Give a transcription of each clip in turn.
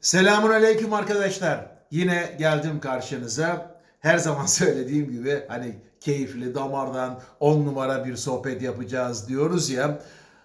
Selamun aleyküm arkadaşlar. Yine geldim karşınıza. Her zaman söylediğim gibi hani keyifli damardan 10 numara bir sohbet yapacağız diyoruz ya.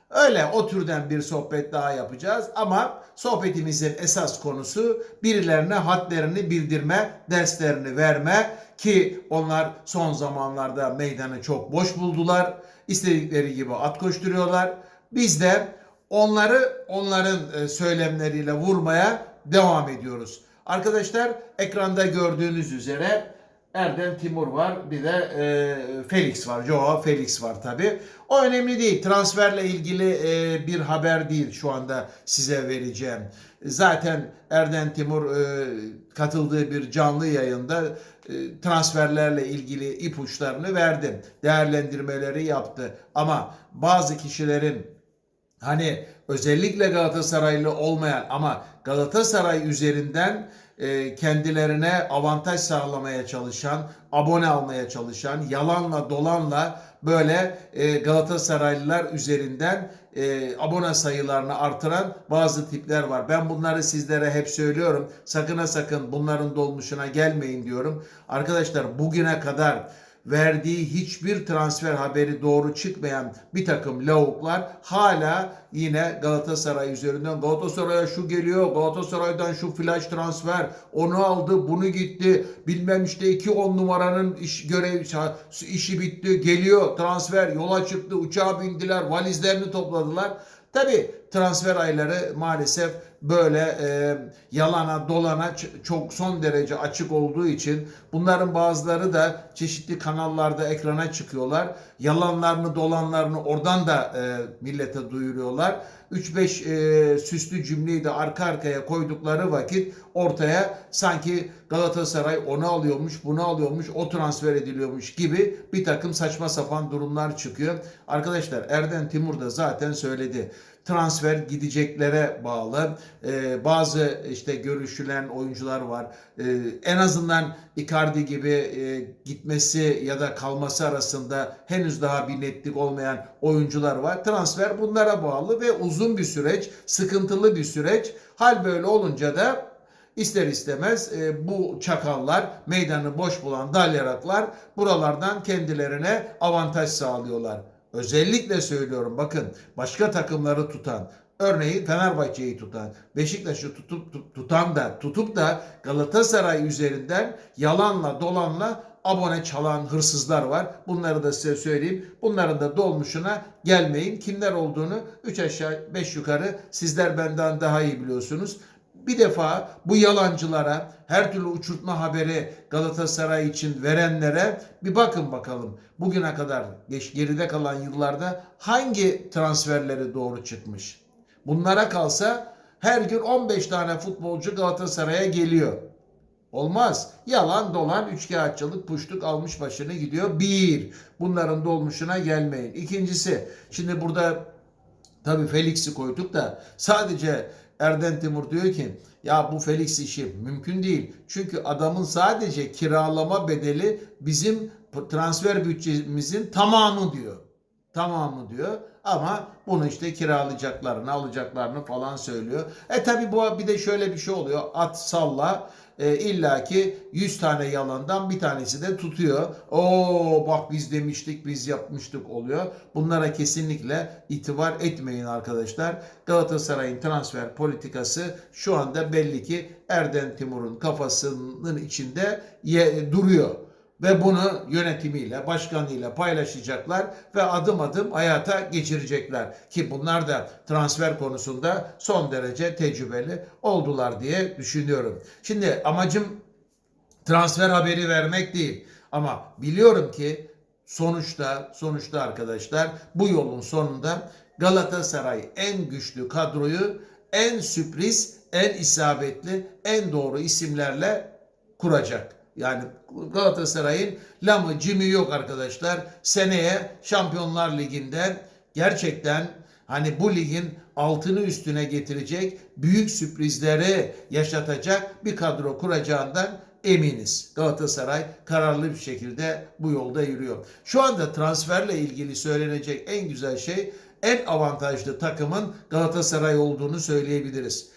Öyle o türden bir sohbet daha yapacağız ama sohbetimizin esas konusu birilerine hadlerini bildirme, derslerini verme ki onlar son zamanlarda meydanı çok boş buldular. İstedikleri gibi at koşturuyorlar. Biz de onları onların e, söylemleriyle vurmaya devam ediyoruz. Arkadaşlar ekranda gördüğünüz üzere Erdem Timur var. Bir de e, Felix var. Joao Felix var tabi. O önemli değil. Transferle ilgili e, bir haber değil şu anda size vereceğim. Zaten Erdem Timur e, katıldığı bir canlı yayında e, transferlerle ilgili ipuçlarını verdi. Değerlendirmeleri yaptı. Ama bazı kişilerin hani özellikle Galatasaraylı olmayan ama Galatasaray üzerinden e, kendilerine avantaj sağlamaya çalışan, abone almaya çalışan, yalanla dolanla böyle e, Galatasaraylılar üzerinden e, abone sayılarını artıran bazı tipler var. Ben bunları sizlere hep söylüyorum. Sakın ha sakın bunların dolmuşuna gelmeyin diyorum. Arkadaşlar bugüne kadar verdiği hiçbir transfer haberi doğru çıkmayan bir takım lavuklar hala yine Galatasaray üzerinden Galatasaray'a şu geliyor, Galatasaray'dan şu flash transfer, onu aldı, bunu gitti, bilmem işte iki on numaranın iş, görev işi bitti, geliyor, transfer, yola çıktı, uçağa bindiler, valizlerini topladılar. Tabi transfer ayları maalesef böyle e, yalana dolana çok son derece açık olduğu için bunların bazıları da çeşitli kanallarda ekrana çıkıyorlar. Yalanlarını dolanlarını oradan da e, millete duyuruyorlar. 3-5 e, süslü cümleyi de arka arkaya koydukları vakit ortaya sanki Galatasaray onu alıyormuş, bunu alıyormuş, o transfer ediliyormuş gibi bir takım saçma sapan durumlar çıkıyor. Arkadaşlar Erden Timur da zaten söyledi transfer gideceklere bağlı. Ee, bazı işte görüşülen oyuncular var. Ee, en azından Icardi gibi e, gitmesi ya da kalması arasında henüz daha bir netlik olmayan oyuncular var. Transfer bunlara bağlı ve uzun bir süreç, sıkıntılı bir süreç. Hal böyle olunca da İster istemez e, bu çakallar, meydanı boş bulan dalyaraklar buralardan kendilerine avantaj sağlıyorlar. Özellikle söylüyorum bakın başka takımları tutan, örneğin Fenerbahçe'yi tutan, Beşiktaş'ı tutup tutan da tutup da Galatasaray üzerinden yalanla dolanla abone çalan hırsızlar var. Bunları da size söyleyeyim. Bunların da dolmuşuna gelmeyin. Kimler olduğunu 3 aşağı 5 yukarı sizler benden daha iyi biliyorsunuz. Bir defa bu yalancılara, her türlü uçurtma haberi Galatasaray için verenlere bir bakın bakalım. Bugüne kadar geç geride kalan yıllarda hangi transferleri doğru çıkmış? Bunlara kalsa her gün 15 tane futbolcu Galatasaray'a geliyor. Olmaz. Yalan dolan üçkağıtçılık puştuk almış başını gidiyor. Bir. Bunların dolmuşuna gelmeyin. İkincisi şimdi burada tabii Felix'i koyduk da sadece Erden Timur diyor ki ya bu Felix işi mümkün değil. Çünkü adamın sadece kiralama bedeli bizim transfer bütçemizin tamamı diyor. Tamamı diyor. Ama bunu işte kiralayacaklarını, alacaklarını falan söylüyor. E tabi bu bir de şöyle bir şey oluyor. At salla e, illaki 100 tane yalandan bir tanesi de tutuyor. Oo bak biz demiştik, biz yapmıştık oluyor. Bunlara kesinlikle itibar etmeyin arkadaşlar. Galatasaray'ın transfer politikası şu anda belli ki Erden Timur'un kafasının içinde ye, duruyor ve bunu yönetimiyle, başkanıyla paylaşacaklar ve adım adım hayata geçirecekler. Ki bunlar da transfer konusunda son derece tecrübeli oldular diye düşünüyorum. Şimdi amacım transfer haberi vermek değil ama biliyorum ki sonuçta sonuçta arkadaşlar bu yolun sonunda Galatasaray en güçlü kadroyu en sürpriz, en isabetli, en doğru isimlerle kuracak. Yani Galatasaray'ın lamı cimi yok arkadaşlar. Seneye Şampiyonlar Ligi'nden gerçekten hani bu ligin altını üstüne getirecek büyük sürprizleri yaşatacak bir kadro kuracağından eminiz. Galatasaray kararlı bir şekilde bu yolda yürüyor. Şu anda transferle ilgili söylenecek en güzel şey en avantajlı takımın Galatasaray olduğunu söyleyebiliriz.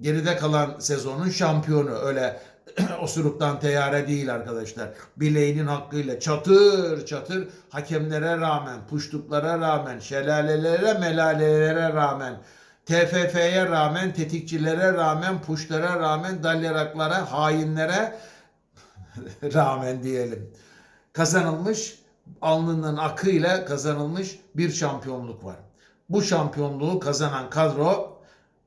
geride kalan sezonun şampiyonu. Öyle osuruktan teyare değil arkadaşlar. Bileğinin hakkıyla çatır çatır hakemlere rağmen, puştuklara rağmen, şelalelere, melalelere rağmen, TFF'ye rağmen, tetikçilere rağmen, puşlara rağmen, dalyaraklara, hainlere rağmen diyelim. Kazanılmış, alnının akıyla kazanılmış bir şampiyonluk var. Bu şampiyonluğu kazanan kadro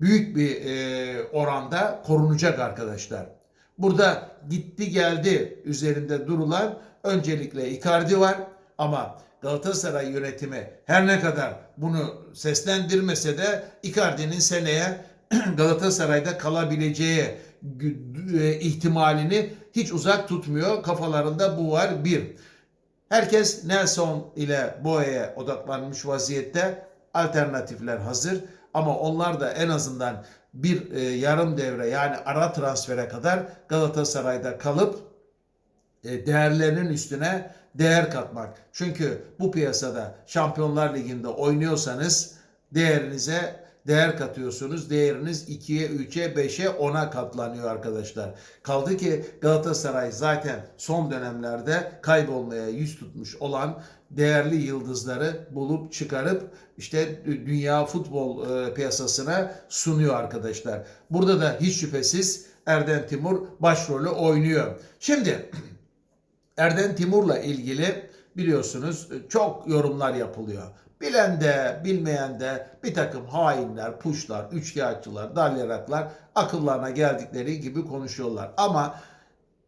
büyük bir e, oranda korunacak arkadaşlar. Burada gitti geldi üzerinde durulan öncelikle Icardi var ama Galatasaray yönetimi her ne kadar bunu seslendirmese de Icardi'nin seneye Galatasaray'da kalabileceği e, ihtimalini hiç uzak tutmuyor. Kafalarında bu var bir. Herkes Nelson ile Boye'ye odaklanmış vaziyette. Alternatifler hazır ama onlar da en azından bir e, yarım devre yani ara transfere kadar Galatasaray'da kalıp e, değerlerinin üstüne değer katmak. Çünkü bu piyasada Şampiyonlar Ligi'nde oynuyorsanız değerinize değer katıyorsunuz. Değeriniz 2'ye, 3'e, 5'e, 10'a katlanıyor arkadaşlar. Kaldı ki Galatasaray zaten son dönemlerde kaybolmaya yüz tutmuş olan değerli yıldızları bulup çıkarıp işte dünya futbol e, piyasasına sunuyor arkadaşlar. Burada da hiç şüphesiz Erden Timur başrolü oynuyor. Şimdi Erden Timur'la ilgili biliyorsunuz çok yorumlar yapılıyor. Bilen de bilmeyen de bir takım hainler, puşlar, üçkağıtçılar, dalyaraklar akıllarına geldikleri gibi konuşuyorlar. Ama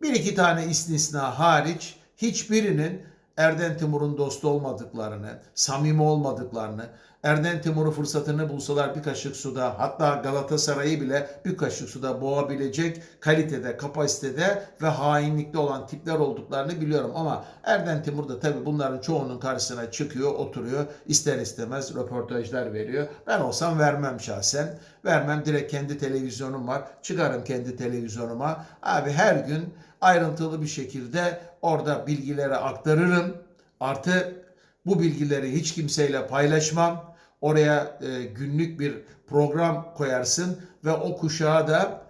bir iki tane istisna hariç hiçbirinin Erden Timur'un dostu olmadıklarını, samimi olmadıklarını, Erden Timur'u fırsatını bulsalar bir kaşık suda hatta Galatasaray'ı bile bir kaşık suda boğabilecek kalitede, kapasitede ve hainlikte olan tipler olduklarını biliyorum. Ama Erden Timur da tabii bunların çoğunun karşısına çıkıyor, oturuyor, ister istemez röportajlar veriyor. Ben olsam vermem şahsen. Vermem direkt kendi televizyonum var. Çıkarım kendi televizyonuma. Abi her gün ayrıntılı bir şekilde orada bilgileri aktarırım. Artı bu bilgileri hiç kimseyle paylaşmam. Oraya e, günlük bir program koyarsın ve o kuşağa da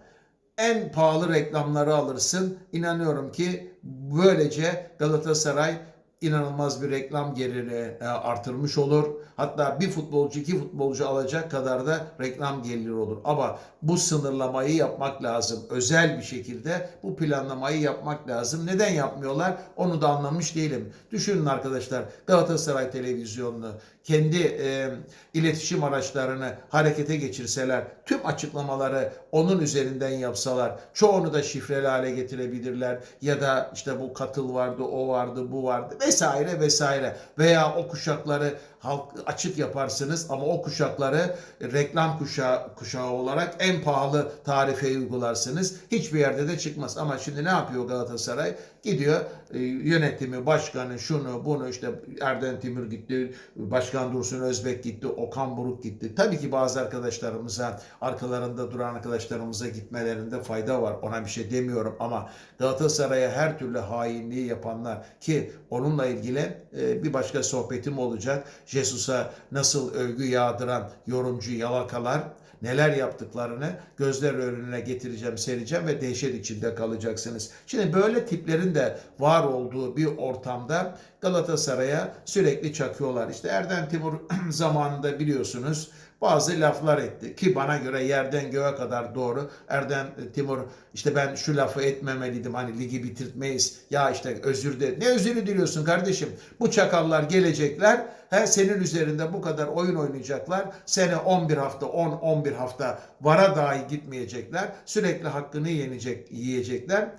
en pahalı reklamları alırsın. İnanıyorum ki böylece Galatasaray inanılmaz bir reklam gelirini e, artırmış olur. Hatta bir futbolcu iki futbolcu alacak kadar da reklam geliri olur. Ama bu sınırlamayı yapmak lazım. Özel bir şekilde bu planlamayı yapmak lazım. Neden yapmıyorlar? Onu da anlamış değilim. Düşünün arkadaşlar Galatasaray televizyonunu kendi e, iletişim araçlarını harekete geçirseler, tüm açıklamaları onun üzerinden yapsalar, çoğunu da şifreli hale getirebilirler. Ya da işte bu katıl vardı, o vardı, bu vardı vesaire vesaire. Veya o kuşakları halk açık yaparsınız ama o kuşakları reklam kuşağı, kuşağı olarak en pahalı tarifeyi uygularsınız. Hiçbir yerde de çıkmaz. Ama şimdi ne yapıyor Galatasaray? Gidiyor e, yönetimi, başkanı, şunu, bunu işte Erden Timur gitti, Başkan Dursun Özbek gitti, Okan Buruk gitti. Tabii ki bazı arkadaşlarımıza, arkalarında duran arkadaşlarımıza gitmelerinde fayda var. Ona bir şey demiyorum ama Galatasaray'a her türlü hainliği yapanlar ki onunla ilgili e, bir başka sohbetim olacak. Jesus'a nasıl övgü yağdıran yorumcu yalakalar neler yaptıklarını gözler önüne getireceğim, sereceğim ve dehşet içinde kalacaksınız. Şimdi böyle tiplerin de var olduğu bir ortamda Galatasaray'a sürekli çakıyorlar. İşte Erden Timur zamanında biliyorsunuz bazı laflar etti ki bana göre yerden göğe kadar doğru. Erden Timur işte ben şu lafı etmemeliydim hani ligi bitirtmeyiz. Ya işte özür de. Ne özürü diliyorsun kardeşim? Bu çakallar gelecekler. Her senin üzerinde bu kadar oyun oynayacaklar. Sene 11 hafta 10-11 hafta vara dahi gitmeyecekler. Sürekli hakkını yenecek, yiyecekler.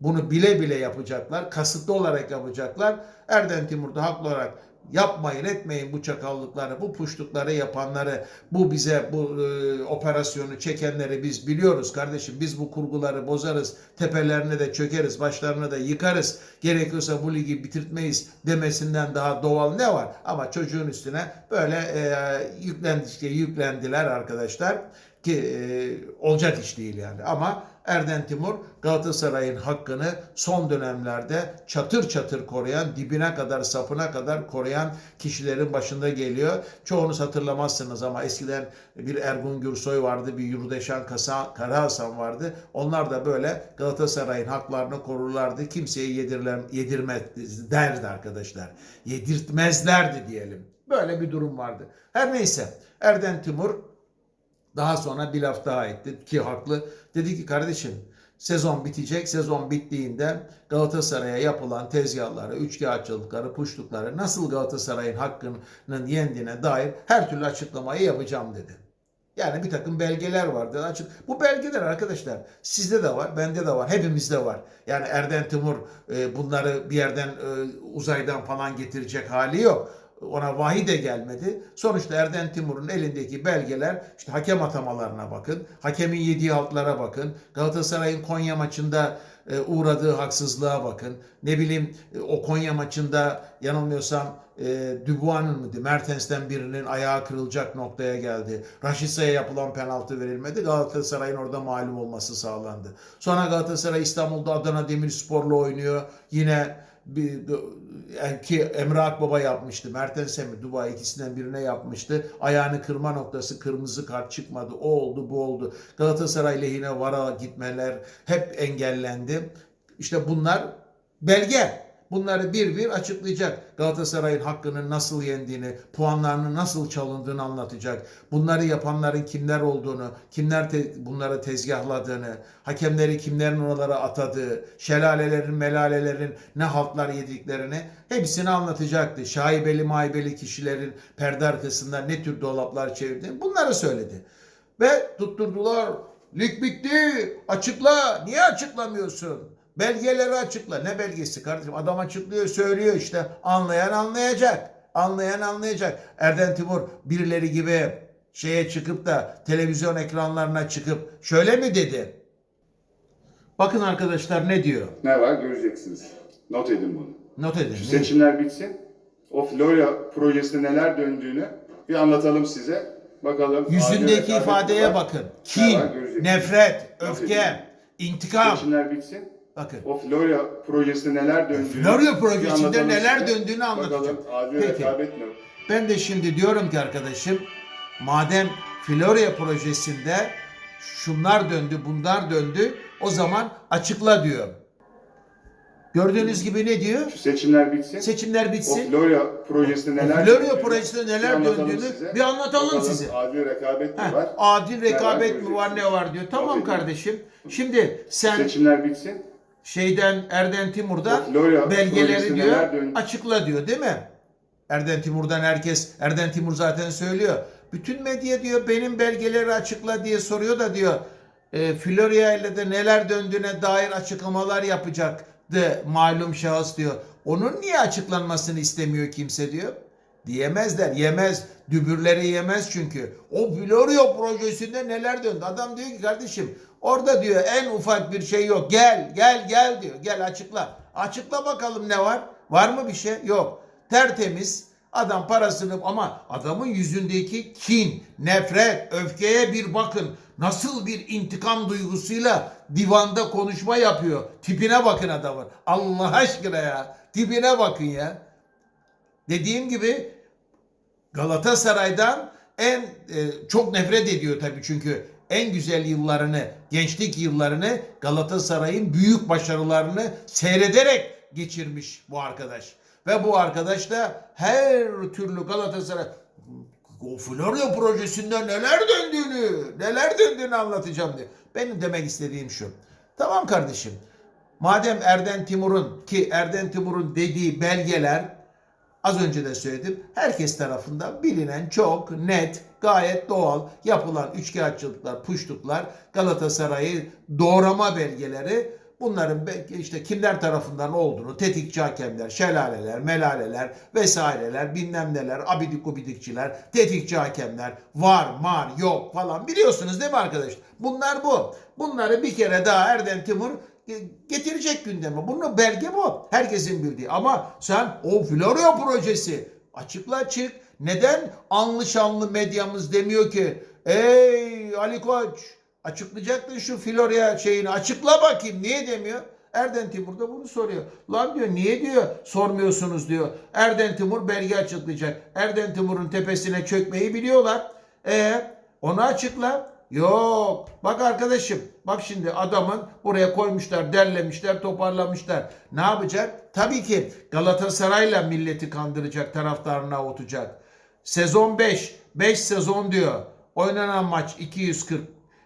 Bunu bile bile yapacaklar. Kasıtlı olarak yapacaklar. Erden Timur da haklı olarak yapmayın etmeyin bu çakallıkları, bu puşlukları yapanları, bu bize bu e, operasyonu çekenleri biz biliyoruz kardeşim. Biz bu kurguları bozarız, tepelerine de çökeriz, başlarına da yıkarız. Gerekiyorsa bu ligi bitirtmeyiz demesinden daha doğal ne var? Ama çocuğun üstüne böyle e, yüklendikçe yüklendiler arkadaşlar. ki e, olacak iş değil yani. Ama Erden Timur Galatasaray'ın hakkını son dönemlerde çatır çatır koruyan, dibine kadar, sapına kadar koruyan kişilerin başında geliyor. Çoğunuz hatırlamazsınız ama eskiden bir Ergun Gürsoy vardı, bir Yurdeşan Kasa, Karahasan vardı. Onlar da böyle Galatasaray'ın haklarını korurlardı. Kimseye yedirler, yedirmez derdi arkadaşlar. Yedirtmezlerdi diyelim. Böyle bir durum vardı. Her neyse Erden Timur daha sonra bir laf daha etti ki haklı. Dedi ki kardeşim sezon bitecek. Sezon bittiğinde Galatasaray'a yapılan tezgahları, üçkağıtçılıkları, puşlukları nasıl Galatasaray'ın hakkının yendiğine dair her türlü açıklamayı yapacağım dedi. Yani bir takım belgeler vardı. Açık. Bu belgeler arkadaşlar sizde de var, bende de var, hepimizde var. Yani Erden Timur e, bunları bir yerden e, uzaydan falan getirecek hali yok ona vahiy de gelmedi. Sonuçta Erden Timur'un elindeki belgeler işte hakem atamalarına bakın. Hakemin yediği altlara bakın. Galatasaray'ın Konya maçında e, uğradığı haksızlığa bakın. Ne bileyim e, o Konya maçında yanılmıyorsam e, Dubois'ın mıydı? Mertens'ten birinin ayağı kırılacak noktaya geldi. Raşitsa'ya yapılan penaltı verilmedi. Galatasaray'ın orada mağlup olması sağlandı. Sonra Galatasaray İstanbul'da Adana Demirspor'la oynuyor. Yine bir ki Emre Akbaba yapmıştı. Mertens'e mi Dubai ikisinden birine yapmıştı. Ayağını kırma noktası kırmızı kart çıkmadı. O oldu bu oldu. Galatasaray lehine vara gitmeler hep engellendi. İşte bunlar belge. Bunları bir bir açıklayacak. Galatasaray'ın hakkının nasıl yendiğini, puanlarının nasıl çalındığını anlatacak. Bunları yapanların kimler olduğunu, kimler te- bunları tezgahladığını, hakemleri kimlerin oralara atadığı, şelalelerin, melalelerin ne haltlar yediklerini hepsini anlatacaktı. Şaibeli maibeli kişilerin perde arkasında ne tür dolaplar çevirdiğini bunları söyledi. Ve tutturdular. Lig bitti. Açıkla. Niye açıklamıyorsun? Belgeleri açıkla. Ne belgesi kardeşim? Adam açıklıyor, söylüyor işte. Anlayan anlayacak. Anlayan anlayacak. Erden Timur birileri gibi şeye çıkıp da televizyon ekranlarına çıkıp şöyle mi dedi? Bakın arkadaşlar ne diyor? Ne var göreceksiniz. Not edin bunu. Not edin. Şu seçimler bitsin. O Florya projesinde neler döndüğünü bir anlatalım size. Bakalım. Yüzündeki ifadeye bakın. Kin, nefret, öfke, intikam. Seçimler bitsin. Bakın. O Florya projesinde neler döndüğünü Florya bir projesinde neler döndüğünü anlatacağım. Bakalım adil Peki. rekabet mi? Ben de şimdi diyorum ki arkadaşım madem Florya projesinde şunlar döndü bunlar döndü o zaman açıkla diyor. Gördüğünüz gibi ne diyor? Şu seçimler bitsin. Seçimler o bitsin. Florya projesinde neler Florya projesinde bir neler anlatalım döndüğünü size. bir anlatalım Bakalım size. Adil rekabet mi Heh, var? adil rekabet mi var ne var diyor. Tamam edin. kardeşim. Şimdi sen Seçimler bitsin. Şeyden Erden Timur'dan O Florya belgeleri diyor açıkla diyor değil mi? Erden Timur'dan herkes Erden Timur zaten söylüyor. Bütün medya diyor benim belgeleri açıkla diye soruyor da diyor e, Florya ile de neler döndüğüne dair açıklamalar yapacaktı malum şahıs diyor. Onun niye açıklanmasını istemiyor kimse diyor. Diyemezler. Yemez. Dübürleri yemez çünkü. O Florya projesinde neler döndü. Adam diyor ki kardeşim orada diyor en ufak bir şey yok. Gel gel gel diyor. Gel açıkla. Açıkla bakalım ne var? Var mı bir şey? Yok. Tertemiz. Adam parasını ama adamın yüzündeki kin, nefret, öfkeye bir bakın. Nasıl bir intikam duygusuyla divanda konuşma yapıyor. Tipine bakın adamın. Allah aşkına ya. Tipine bakın ya. Dediğim gibi Galatasaray'dan en e, çok nefret ediyor tabii çünkü en güzel yıllarını, gençlik yıllarını Galatasaray'ın büyük başarılarını seyrederek geçirmiş bu arkadaş. Ve bu arkadaş da her türlü Galatasaray o Florya projesinde neler döndüğünü, neler döndüğünü anlatacağım diye. Benim demek istediğim şu. Tamam kardeşim. Madem Erden Timur'un ki Erden Timur'un dediği belgeler az önce de söyledim. Herkes tarafından bilinen çok net, gayet doğal yapılan üçkağıtçılıklar, puştuklar, Galatasaray'ı doğrama belgeleri bunların işte kimler tarafından olduğunu, tetikçi hakemler, şelaleler, melaleler vesaireler, bilmem neler, abidik gubidikçiler, tetikçi hakemler, var, mar, yok falan biliyorsunuz değil mi arkadaşlar? Bunlar bu. Bunları bir kere daha Erden Timur getirecek gündeme. Bunun belge bu. Herkesin bildiği. Ama sen o Florya projesi açıkla açık. Neden anlı şanlı medyamız demiyor ki Ey Ali Koç açıklayacaktın şu Florya şeyini açıkla bakayım niye demiyor? Erden Timur da bunu soruyor. Lan diyor niye diyor sormuyorsunuz diyor. Erden Timur belge açıklayacak. Erden Timur'un tepesine çökmeyi biliyorlar. E onu açıkla. Yok. Bak arkadaşım. Bak şimdi adamın buraya koymuşlar, derlemişler, toparlamışlar. Ne yapacak? Tabii ki Galatasaray'la milleti kandıracak, taraftarını avutacak. Sezon 5. 5 sezon diyor. Oynanan maç 240.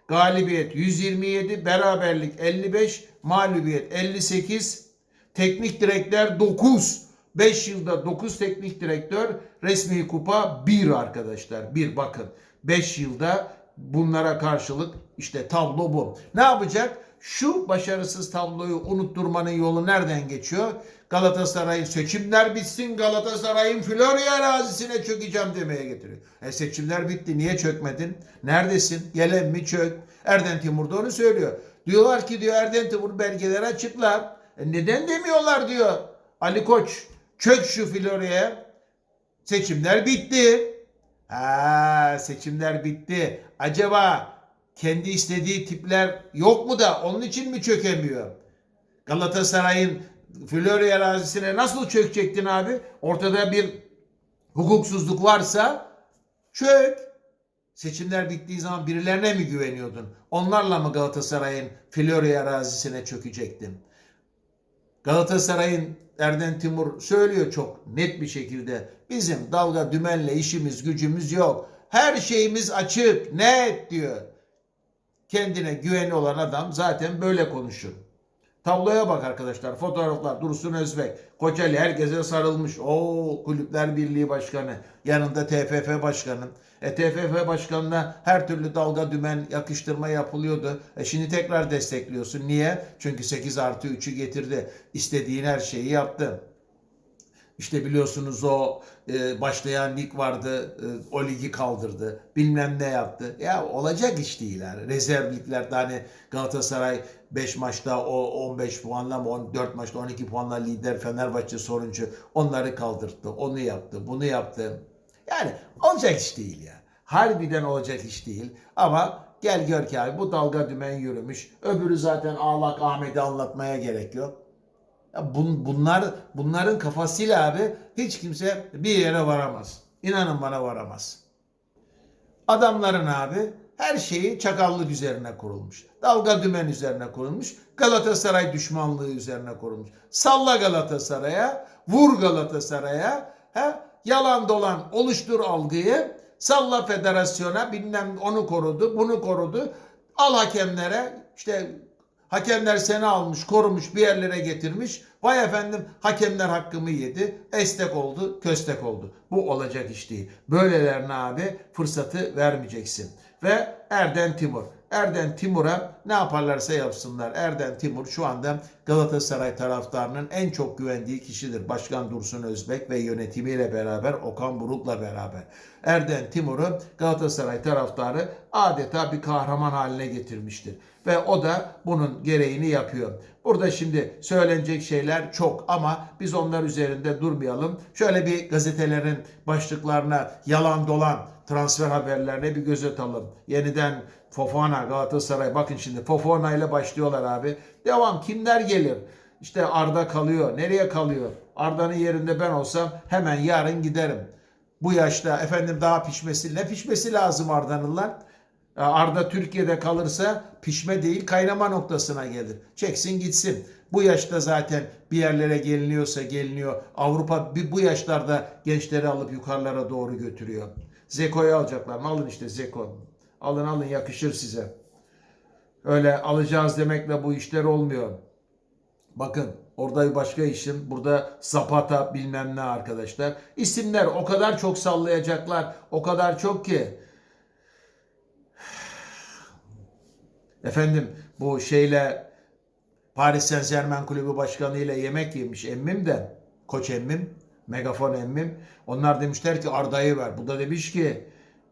Galibiyet 127, beraberlik 55, mağlubiyet 58. Teknik direktör 9. 5 yılda 9 teknik direktör, resmi kupa 1 arkadaşlar. 1 bakın. 5 yılda bunlara karşılık işte tablo bu. Ne yapacak? Şu başarısız tabloyu unutturmanın yolu nereden geçiyor? Galatasaray'ın seçimler bitsin Galatasaray'ın Florya arazisine çökeceğim demeye getiriyor. E seçimler bitti niye çökmedin? Neredesin? Gelen mi çök? Erden Timur da onu söylüyor. Diyorlar ki diyor Erden Timur belgeleri açıklar. E neden demiyorlar diyor. Ali Koç çök şu Florya'ya. Seçimler bitti. Ha seçimler bitti. Acaba kendi istediği tipler yok mu da onun için mi çökemiyor? Galatasaray'ın Florya arazisine nasıl çökecektin abi? Ortada bir hukuksuzluk varsa çök. Seçimler bittiği zaman birilerine mi güveniyordun? Onlarla mı Galatasaray'ın Florya arazisine çökecektin? Galatasaray'ın Erden Timur söylüyor çok net bir şekilde. Bizim dalga dümenle işimiz gücümüz yok. Her şeyimiz açık, net diyor. Kendine güveni olan adam zaten böyle konuşur. Tabloya bak arkadaşlar. Fotoğraflar Dursun Özbek. Kocaeli herkese sarılmış. O Kulüpler Birliği Başkanı. Yanında TFF Başkanı. E TFF Başkanı'na her türlü dalga dümen yakıştırma yapılıyordu. E şimdi tekrar destekliyorsun. Niye? Çünkü 8 artı 3'ü getirdi. İstediğin her şeyi yaptı. İşte biliyorsunuz o e, başlayan lig vardı. e, o ligi kaldırdı. Bilmem ne yaptı. Ya olacak iş değil yani. Rezerv liglerde hani Galatasaray 5 maçta o 15 puanla mı 14 maçta 12 puanla lider Fenerbahçe soruncu onları kaldırdı. Onu yaptı. Bunu yaptı. Yani olacak iş değil ya. Harbiden olacak iş değil. Ama gel gör ki abi bu dalga dümen yürümüş. Öbürü zaten Ağlak Ahmet'i anlatmaya gerek yok. Bun- bunlar bunların kafasıyla abi hiç kimse bir yere varamaz. İnanın bana varamaz. Adamların abi her şeyi çakallık üzerine kurulmuş. Dalga dümen üzerine kurulmuş. Galatasaray düşmanlığı üzerine kurulmuş. Salla Galatasaray'a, vur Galatasaray'a, he? yalan dolan oluştur algıyı. Salla federasyona bilmem onu korudu, bunu korudu. Al hakemlere işte Hakemler seni almış, korumuş, bir yerlere getirmiş. Vay efendim hakemler hakkımı yedi. Estek oldu, köstek oldu. Bu olacak iş değil. Böylelerine abi fırsatı vermeyeceksin. Ve Erden Timur. Erden Timur'a ne yaparlarsa yapsınlar. Erden Timur şu anda Galatasaray taraftarının en çok güvendiği kişidir. Başkan Dursun Özbek ve yönetimiyle beraber Okan Buruk'la beraber. Erden Timur'u Galatasaray taraftarı adeta bir kahraman haline getirmiştir. Ve o da bunun gereğini yapıyor. Burada şimdi söylenecek şeyler çok ama biz onlar üzerinde durmayalım. Şöyle bir gazetelerin başlıklarına yalan dolan transfer haberlerine bir göz atalım. Yeniden Fofana Galatasaray bakın şimdi Fofana ile başlıyorlar abi. Devam kimler gelir? İşte Arda kalıyor. Nereye kalıyor? Arda'nın yerinde ben olsam hemen yarın giderim. Bu yaşta efendim daha pişmesi ne pişmesi lazım Arda'nın lan? Arda Türkiye'de kalırsa pişme değil kaynama noktasına gelir. Çeksin gitsin. Bu yaşta zaten bir yerlere geliniyorsa geliniyor. Avrupa bu yaşlarda gençleri alıp yukarılara doğru götürüyor. Zeko'yu alacaklar. Alın işte Zeko. Alın alın yakışır size. Öyle alacağız demekle bu işler olmuyor. Bakın orada başka işim. Burada Zapata bilmem ne arkadaşlar. İsimler o kadar çok sallayacaklar. O kadar çok ki. Efendim bu şeyle Paris Saint Germain kulübü başkanı ile yemek yemiş emmim de koç emmim megafon emmim onlar demişler ki Arda'yı ver bu da demiş ki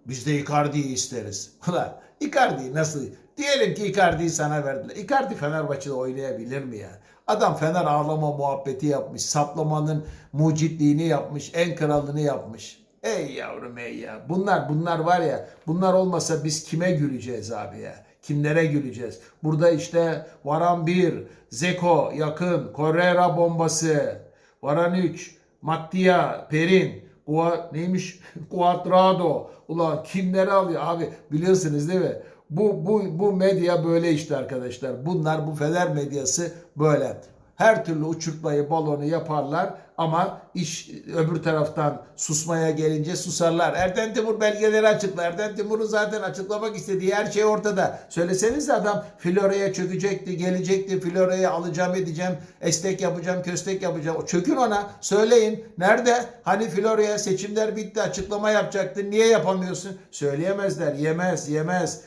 biz de Icardi'yi isteriz. Ulan Icardi'yi nasıl diyelim ki Icardi'yi sana verdiler. Icardi Fenerbahçe'de oynayabilir mi ya? Adam Fener ağlama muhabbeti yapmış. Saplamanın mucitliğini yapmış. En kralını yapmış. Ey yavrum ey ya. Bunlar bunlar var ya. Bunlar olmasa biz kime güleceğiz abi ya? Kimlere güleceğiz? Burada işte Varan 1, Zeko yakın, Correra bombası, Varan 3, Mattia, Perin, Gua, neymiş? Cuadrado. Ulan kimleri alıyor abi biliyorsunuz değil mi? Bu, bu, bu medya böyle işte arkadaşlar. Bunlar bu Fener medyası böyle. Her türlü uçurtmayı balonu yaparlar ama iş öbür taraftan susmaya gelince susarlar. Erden Timur belgeleri açıkla. Erden Timur'un zaten açıklamak istediği her şey ortada. Söyleseniz adam Florya'ya çökecekti, gelecekti. Florya'ya alacağım edeceğim, estek yapacağım, köstek yapacağım. Çökün ona, söyleyin. Nerede? Hani Florya seçimler bitti, açıklama yapacaktı. Niye yapamıyorsun? Söyleyemezler. Yemez, yemez.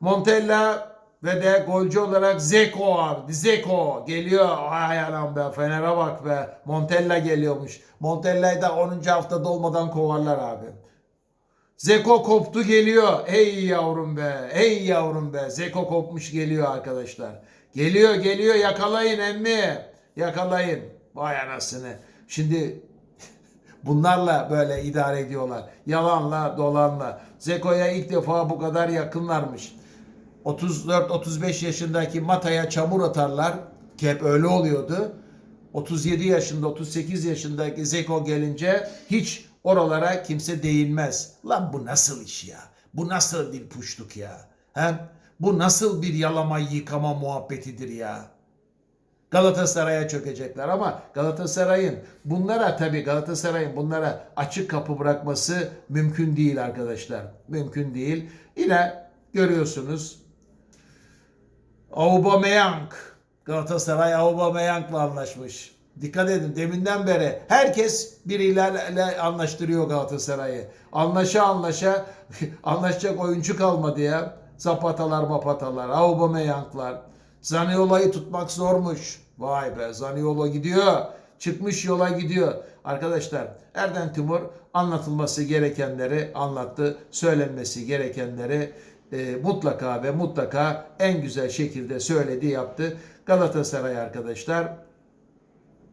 Montella ve de golcü olarak Zeko abi. Zeko geliyor. Ay anam be Fener'e bak be. Montella geliyormuş. Montella'yı da 10. haftada olmadan kovarlar abi. Zeko koptu geliyor. Ey yavrum be. Ey yavrum be. Zeko kopmuş geliyor arkadaşlar. Geliyor geliyor yakalayın emmi. Yakalayın. Vay anasını. Şimdi Bunlarla böyle idare ediyorlar. Yalanla, dolanla. Zeko'ya ilk defa bu kadar yakınlarmış. 34-35 yaşındaki Mata'ya çamur atarlar ki hep öyle oluyordu. 37 yaşında, 38 yaşındaki Zeko gelince hiç oralara kimse değinmez. Lan bu nasıl iş ya? Bu nasıl bir puşluk ya? He? Bu nasıl bir yalama yıkama muhabbetidir ya? Galatasaray'a çökecekler ama Galatasaray'ın bunlara tabii Galatasaray'ın bunlara açık kapı bırakması mümkün değil arkadaşlar. Mümkün değil. Yine görüyorsunuz Aubameyang Galatasaray Aubameyang'la anlaşmış. Dikkat edin deminden beri herkes biriyle anlaştırıyor Galatasaray'ı. Anlaşa anlaşa anlaşacak oyuncu kalmadı ya. Zapatalar mapatalar, Aubameyang'lar. Zaniolo'yu tutmak zormuş. Vay be Zaniolo gidiyor. Çıkmış yola gidiyor. Arkadaşlar Erden Timur anlatılması gerekenleri anlattı. Söylenmesi gerekenleri e, mutlaka ve mutlaka en güzel şekilde söyledi yaptı. Galatasaray arkadaşlar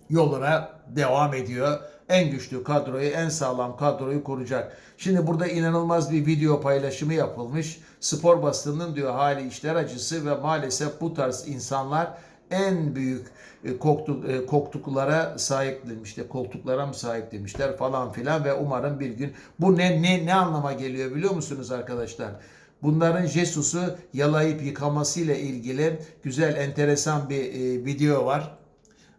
yoluna devam ediyor. En güçlü kadroyu, en sağlam kadroyu kuracak. Şimdi burada inanılmaz bir video paylaşımı yapılmış. Spor basınının diyor hali işler acısı ve maalesef bu tarz insanlar en büyük e, koktuk, e, koktuklara sahip demişler. Koltuklara mı sahip demişler falan filan ve umarım bir gün bu ne ne ne anlama geliyor biliyor musunuz arkadaşlar? Bunların Jesus'u yalayıp yıkamasıyla ilgili güzel enteresan bir e, video var.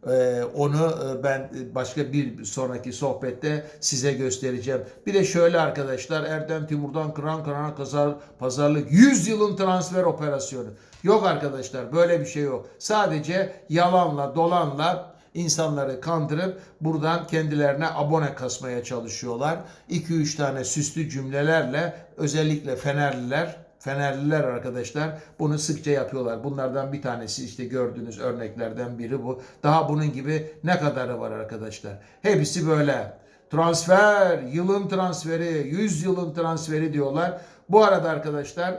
Ee, onu e, ben başka bir sonraki sohbette size göstereceğim. Bir de şöyle arkadaşlar Erdem Timur'dan kıran kırana kazar, pazarlık 100 yılın transfer operasyonu. Yok arkadaşlar böyle bir şey yok. Sadece yalanla dolanla insanları kandırıp buradan kendilerine abone kasmaya çalışıyorlar. 2-3 tane süslü cümlelerle özellikle Fenerliler Fenerliler arkadaşlar bunu sıkça yapıyorlar. Bunlardan bir tanesi işte gördüğünüz örneklerden biri bu. Daha bunun gibi ne kadarı var arkadaşlar. Hepsi böyle. Transfer, yılın transferi, 100 yılın transferi diyorlar. Bu arada arkadaşlar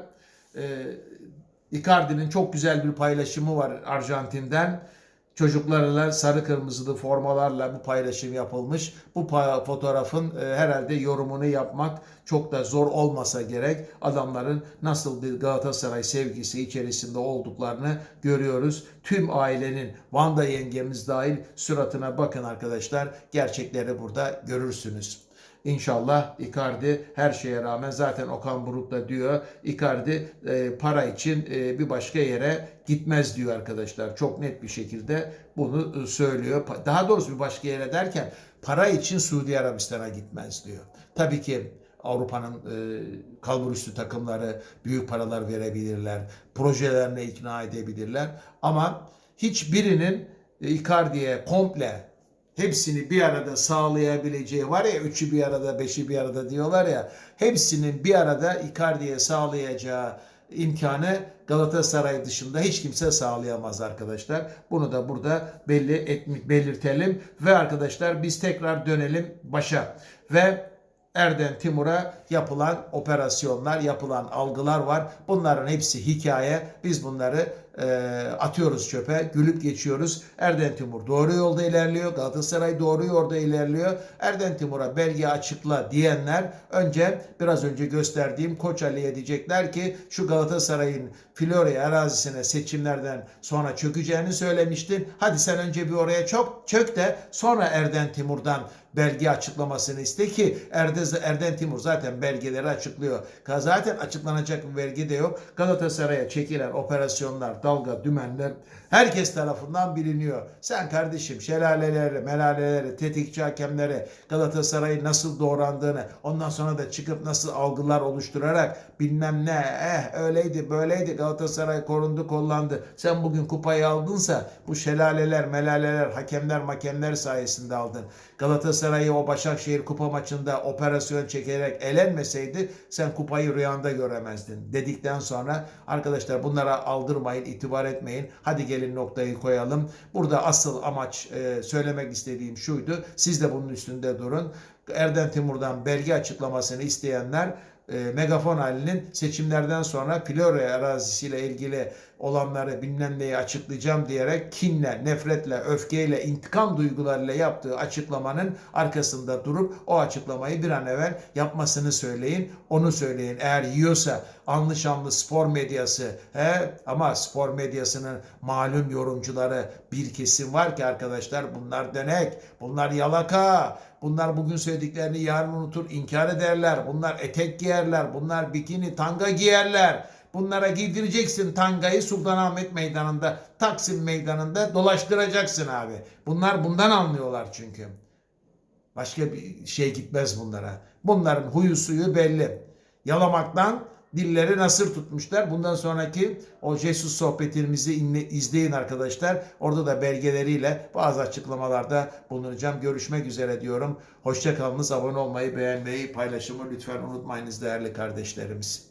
e, Icardi'nin çok güzel bir paylaşımı var Arjantin'den. Çocuklarla sarı kırmızılı formalarla bu paylaşım yapılmış. Bu fotoğrafın e, herhalde yorumunu yapmak çok da zor olmasa gerek. Adamların nasıl bir Galatasaray sevgisi içerisinde olduklarını görüyoruz. Tüm ailenin Vanda yengemiz dahil suratına bakın arkadaşlar. Gerçekleri burada görürsünüz. İnşallah Icardi her şeye rağmen zaten Okan Buruk da diyor Icardi e, para için e, bir başka yere gitmez diyor arkadaşlar. Çok net bir şekilde bunu e, söylüyor. Daha doğrusu bir başka yere derken para için Suudi Arabistan'a gitmez diyor. Tabii ki Avrupa'nın e, kalburüstü takımları büyük paralar verebilirler. Projelerine ikna edebilirler. Ama hiçbirinin Icardi'ye komple hepsini bir arada sağlayabileceği var ya üçü bir arada beşi bir arada diyorlar ya hepsinin bir arada Icardi'ye sağlayacağı imkanı Galatasaray dışında hiç kimse sağlayamaz arkadaşlar. Bunu da burada belli etmek belirtelim ve arkadaşlar biz tekrar dönelim başa ve Erden Timur'a yapılan operasyonlar, yapılan algılar var. Bunların hepsi hikaye. Biz bunları e, atıyoruz çöpe, gülüp geçiyoruz. Erden Timur doğru yolda ilerliyor, Galatasaray doğru yolda ilerliyor. Erden Timur'a belge açıkla diyenler önce biraz önce gösterdiğim Koç Ali'ye diyecekler ki şu Galatasaray'ın Florya arazisine seçimlerden sonra çökeceğini söylemiştin. Hadi sen önce bir oraya çok çök de sonra Erden Timur'dan belge açıklamasını iste ki Erde, Erden Timur zaten belgeleri açıklıyor. Zaten açıklanacak bir belge de yok. Galatasaray'a çekilen operasyonlar, dalga, dümenler herkes tarafından biliniyor. Sen kardeşim şelaleleri, melaleleri, tetikçi hakemleri, Galatasaray'ın nasıl doğrandığını, ondan sonra da çıkıp nasıl algılar oluşturarak bilmem ne, eh öyleydi, böyleydi, Galatasaray korundu, kollandı. Sen bugün kupayı aldınsa bu şelaleler, melaleler, hakemler, makemler sayesinde aldın. Galatasaray'ı o Başakşehir kupa maçında operasyon çekerek elenmeseydi sen kupayı rüyanda göremezdin. Dedikten sonra arkadaşlar bunlara aldırmayın, itibar etmeyin. Hadi gelin noktayı koyalım. Burada asıl amaç e, söylemek istediğim şuydu. Siz de bunun üstünde durun. Erden Timur'dan belge açıklamasını isteyenler e, Megafon Ali'nin seçimlerden sonra Florya arazisiyle ilgili olanları bilmem neyi açıklayacağım diyerek kinle, nefretle, öfkeyle, intikam duygularıyla yaptığı açıklamanın arkasında durup o açıklamayı bir an evvel yapmasını söyleyin. Onu söyleyin. Eğer yiyorsa anlı spor medyası he? ama spor medyasının malum yorumcuları bir kesim var ki arkadaşlar bunlar dönek, bunlar yalaka, Bunlar bugün söylediklerini yarın unutur, inkar ederler. Bunlar etek giyerler, bunlar bikini, tanga giyerler. Bunlara giydireceksin tangayı Sultanahmet Meydanı'nda, Taksim Meydanı'nda dolaştıracaksın abi. Bunlar bundan anlıyorlar çünkü. Başka bir şey gitmez bunlara. Bunların huyu suyu belli. Yalamaktan dilleri nasır tutmuşlar. Bundan sonraki o Jesus sohbetimizi izleyin arkadaşlar. Orada da belgeleriyle bazı açıklamalarda bulunacağım. Görüşmek üzere diyorum. Hoşçakalınız. Abone olmayı, beğenmeyi, paylaşımı lütfen unutmayınız değerli kardeşlerimiz.